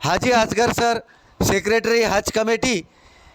Haji Asgar sir secretary Haj committee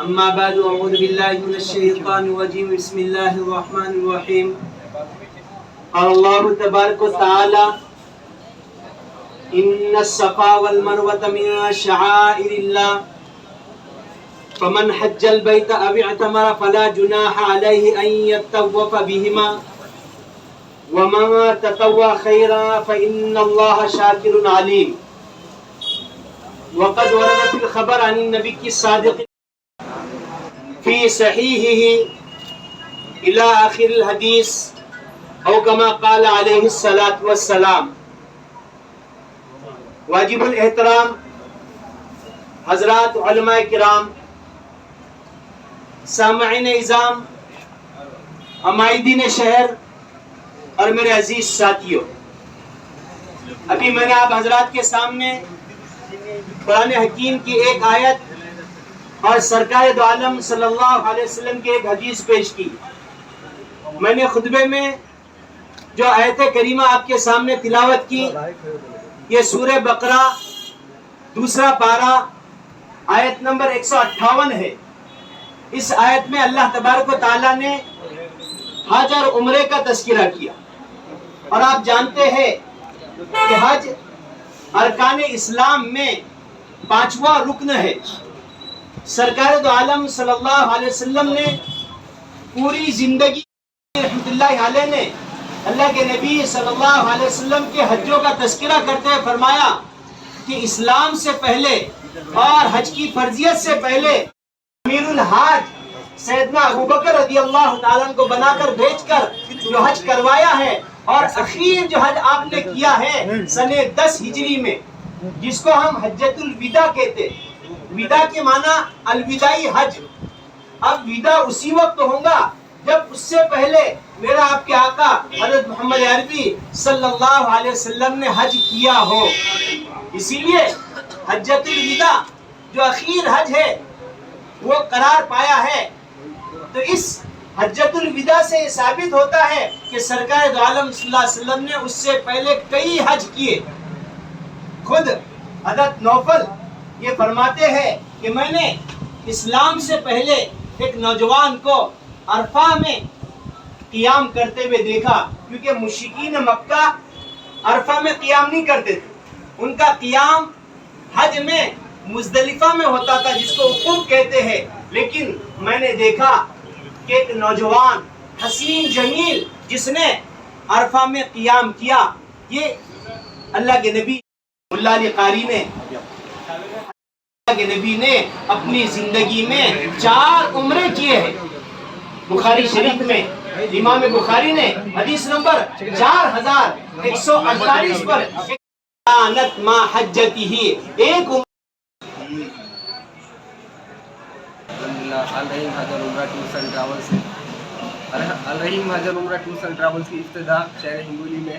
أما بعد أعوذ بالله من الشيطان الرجيم. بسم الله الرحمن الرحيم. قال الله تبارك وتعالى إن الصفا والمروة من شعائر الله. فمن حج البيت أو اعتمر فلا جناح عليه أن يتوف بهما. ومن تطوع خيرا فإن الله شاكر عليم. وقد ورد في الخبر عن النبي الصادق في صحيحه إلى آخر الحديث أو كما قال عليه الصلاة والسلام. واجب الاحترام حضرات علماء کرام، سامعین اظام عمائدین شہر اور میرے عزیز ساتھیوں، ابھی میں نے آپ حضرات کے سامنے قرآن حکیم کی ایک آیت اور سرکار دو عالم صلی اللہ علیہ وسلم کی ایک حدیث پیش کی۔ میں نے خطبے میں جو آیت کریمہ آپ کے سامنے تلاوت کی، یہ سورہ بقرہ دوسرا پارہ آیت نمبر ایک سو اٹھاون ہے۔ اس آیت میں اللہ تبارک و تعالیٰ نے حج اور عمرے کا تذکرہ کیا۔ اور آپ جانتے ہیں کہ حج ارکان اسلام میں پانچواں رکن ہے۔ سرکار دو عالم صلی اللہ علیہ وسلم نے پوری زندگی رحمت اللہ علیہ نے اللہ کے نبی صلی اللہ علیہ وسلم کے حجوں کا تذکرہ کرتے ہوئے فرمایا کہ اسلام سے پہلے اور حج کی فرضیت سے پہلے امیر الحاج سیدنا ابو بکر رضی اللہ تعالیٰ کو بنا کر بھیج کر جو حج کروایا ہے اور اخیر جو حج آپ نے کیا ہے سن دس ہجری میں، جس کو ہم حجت الوداع کہتے ہیں۔ ودا کے معنی الوداعی حج۔ اب ودا اسی وقت ہوگا جب اس سے پہلے میرا آپ کے آقا حضرت محمد عربی صلی اللہ علیہ وسلم نے حج کیا ہو۔ اسی لیے حجت الوداع جو اخیر حج ہے، وہ قرار پایا ہے۔ تو اس حجت الوداع سے یہ ثابت ہوتا ہے کہ سرکار دو عالم صلی اللہ علیہ وسلم نے اس سے پہلے کئی حج کیے۔ خود حضرت نوفل یہ فرماتے ہیں کہ میں نے اسلام سے پہلے ایک نوجوان کو عرفہ میں قیام کرتے ہوئے دیکھا، کیونکہ مشکین مکہ عرفہ میں قیام نہیں کرتے تھے۔ ان کا قیام حج میں مزدلفہ میں ہوتا تھا، جس کو حقوق کہتے ہیں۔ لیکن میں نے دیکھا کہ ایک نوجوان حسین جمیل، جس نے عرفہ میں قیام کیا، یہ اللہ کے نبی اللہ علی قاری نے کے نبی نے اپنی زندگی میں چار عمرے کیے ہیں۔ بخاری شریف میں، امام بخاری نے حدیث نمبر چار ہزار ایک سو اڑتالیس پر کانت ما حجتی ہی ایک عمر الرحیم حضر عمرہ ٹورس اینڈ ٹریول سے الرحیم حضر عمرہ ٹورس اینڈ ٹریولس کی ابتدا شہر ہنگولی میں،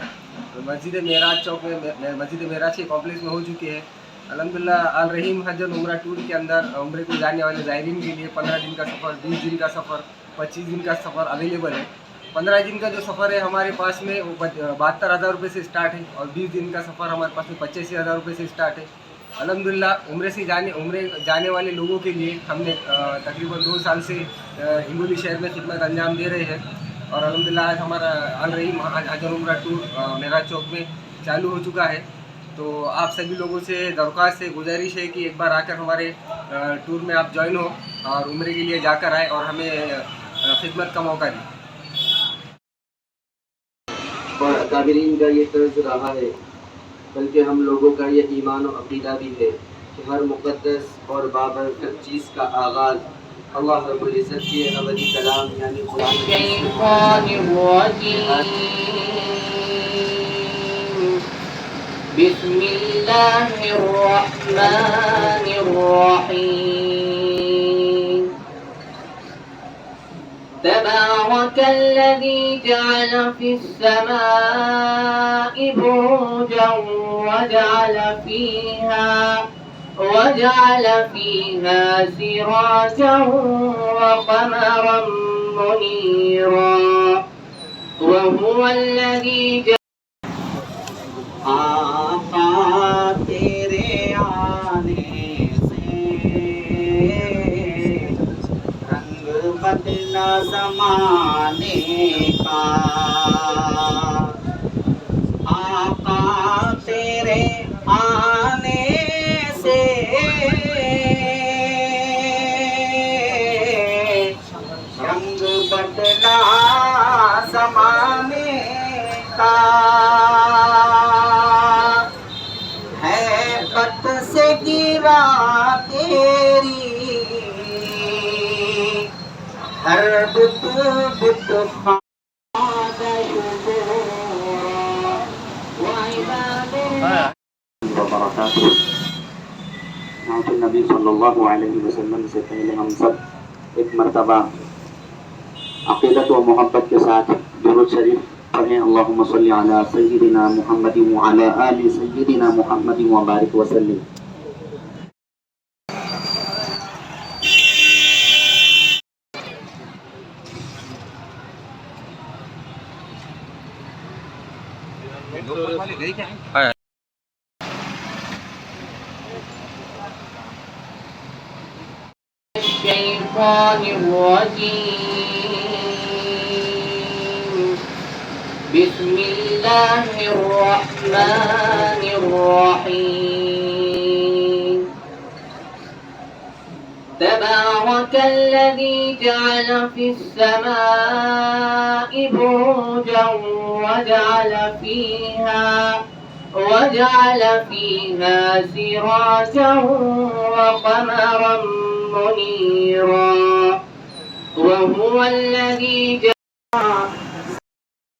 مسجد معراج چوک میں میں- مسجد معراج کے کمپلیکس میں ہو چکی ہے۔ الحمدللہ الرحیم حجر عمرہ ٹور کے اندر عمرے کو جانے والے زائرین کے لیے پندرہ دن کا سفر بیس دن کا سفر پچیس دن کا سفر اویلیبل ہے پندرہ دن کا جو سفر ہے ہمارے پاس میں وہ بہتر ہزار روپے سے اسٹارٹ ہے اور بیس دن کا سفر ہمارے پاس میں پچاسی ہزار روپے سے اسٹارٹ ہے الحمدللہ عمرے سے جانے عمرے جانے والے لوگوں کے لیے ہم نے تقریباً دو سال سے ہنگولی شہر میں خدمت انجام دے رہے ہیں اور الحمدللہ آج ہمارا الرحیم حجر عمرہ ٹور آ، چوک میں چالو ہو چکا ہے تو آپ سبھی لوگوں سے درخواست ہے گزارش ہے کہ ایک بار آ کر ہمارے ٹور میں آپ جوائن ہو اور عمرے کے لیے جا کر آئے اور ہمیں خدمت کا موقع دیں۔ اور اکابرین کا یہ طرز رہا ہے بلکہ ہم لوگوں کا یہ ایمان و عقیدہ بھی ہے کہ ہر مقدس اور بابرکت چیز کا آغاز اللہ رب العزت کے ابدی کلام یعنی قرآن بسم الله الرحمن الرحيم. تبارك الذي جعل في السماء بروجا وجعل فيها وجعل فيها سراجا وقمرا منيرا. وهو الذي آقا تیرے آنے سے رنگ بدلا زمانے کا بت وبرکاتہ نعت النبی صلی اللہ علیہ وسلم سے پہلے ہم سب ایک مرتبہ عقیدت و محبت کے ساتھ درود شریف پڑھیں اللہم صلی علی سیدنا محمد وعلی آل سیدنا محمد وبارک وسلم الشيطان الرجيم. بسم الله الرحمن الرحيم. تبارك الذي جعل في السماء بروجا وجعل فيها وجعل فيها سراجا وقمرا منيرا وهو الذي جعل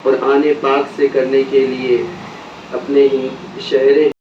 قرآن پاک سے کرنے کے لیے اپنے ہی شہر